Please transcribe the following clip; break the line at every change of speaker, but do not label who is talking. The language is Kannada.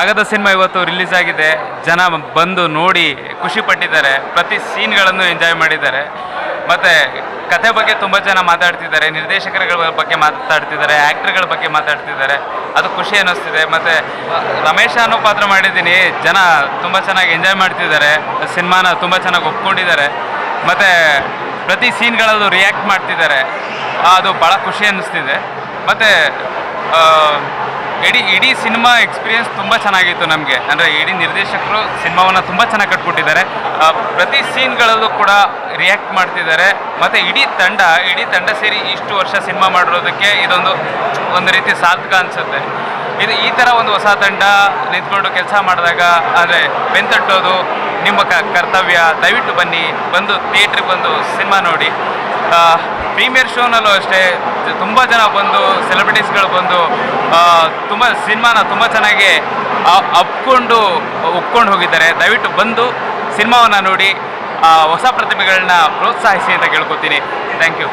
ಕಾಗದ ಸಿನಿಮಾ ಇವತ್ತು ರಿಲೀಸ್ ಆಗಿದೆ. ಜನ ಬಂದು ನೋಡಿ ಖುಷಿ ಪಟ್ಟಿದ್ದಾರೆ. ಪ್ರತಿ ಸೀನ್ಗಳನ್ನು ಎಂಜಾಯ್ ಮಾಡಿದ್ದಾರೆ. ಮತ್ತು ಕತೆ ಬಗ್ಗೆ ತುಂಬ ಜನ ಮಾತಾಡ್ತಿದ್ದಾರೆ. ನಿರ್ದೇಶಕರುಗಳ ಬಗ್ಗೆ ಮಾತಾಡ್ತಿದ್ದಾರೆ. ಆ್ಯಕ್ಟ್ರ್ಗಳ ಬಗ್ಗೆ ಮಾತಾಡ್ತಿದ್ದಾರೆ. ಅದು ಖುಷಿ ಅನ್ನಿಸ್ತಿದೆ. ಮತ್ತು ರಮೇಶ ಅನ್ನೋ ಪಾತ್ರ ಮಾಡಿದ್ದೀನಿ. ಜನ ತುಂಬ ಚೆನ್ನಾಗಿ ಎಂಜಾಯ್ ಮಾಡ್ತಿದ್ದಾರೆ. ಸಿನಿಮಾನ ತುಂಬ ಚೆನ್ನಾಗಿ ಒಪ್ಕೊಂಡಿದ್ದಾರೆ. ಮತ್ತು ಪ್ರತಿ ಸೀನ್ಗಳಲ್ಲೂ ರಿಯಾಕ್ಟ್ ಮಾಡ್ತಿದ್ದಾರೆ. ಅದು ಭಾಳ ಖುಷಿ ಅನ್ನಿಸ್ತಿದೆ. ಮತ್ತು ಇಡೀ ಇಡೀ ಸಿನಿಮಾ ಎಕ್ಸ್ಪೀರಿಯನ್ಸ್ ತುಂಬ ಚೆನ್ನಾಗಿತ್ತು ನಮಗೆ. ಅಂದರೆ ಇಡೀ ನಿರ್ದೇಶಕರು ಸಿನಿಮಾವನ್ನು ತುಂಬ ಚೆನ್ನಾಗಿ ಕಟ್ಬಿಟ್ಟಿದ್ದಾರೆ. ಪ್ರತಿ ಸೀನ್ಗಳಲ್ಲೂ ಕೂಡ ರಿಯಾಕ್ಟ್ ಮಾಡ್ತಿದ್ದಾರೆ. ಮತ್ತು ಇಡೀ ತಂಡ ಇಡೀ ತಂಡ ಸೇರಿ ಇಷ್ಟು ವರ್ಷ ಸಿನಿಮಾ ಮಾಡಿರೋದಕ್ಕೆ ಇದೊಂದು ಒಂದು ರೀತಿ ಸಾರ್ಥಕ ಅನಿಸುತ್ತೆ. ಇದು ಈ ಥರ ಒಂದು ಹೊಸ ತಂಡ ನಿಂತ್ಕೊಂಡು ಕೆಲಸ ಮಾಡಿದಾಗ, ಅಂದರೆ ಬೆಂತಟ್ಟೋದು ನಿಮ್ಮ ಕರ್ತವ್ಯ. ದಯವಿಟ್ಟು ಬನ್ನಿ, ಬಂದು ಥಿಯೇಟ್ರಿಗೆ ಬಂದು ಸಿನಿಮಾ ನೋಡಿ. ಪ್ರೀಮಿಯರ್ ಶೋನಲ್ಲೂ ಅಷ್ಟೇ ತುಂಬ ಜನ ಬಂದು ಸೆಲೆಬ್ರಿಟೀಸ್ಗಳು ಬಂದು ತುಂಬ ಸಿನಿಮಾನ ತುಂಬ ಚೆನ್ನಾಗಿ ಅಪ್ಕೊಂಡು, ಒಪ್ಕೊಂಡು ಹೋಗಿದ್ದಾರೆ. ದಯವಿಟ್ಟು ಬಂದು ಸಿನಿಮಾವನ್ನು ನೋಡಿ ಹೊಸ ಪ್ರತಿಭೆಗಳನ್ನ ಪ್ರೋತ್ಸಾಹಿಸಿ ಅಂತ ಕೇಳ್ಕೊತೀನಿ. Thank you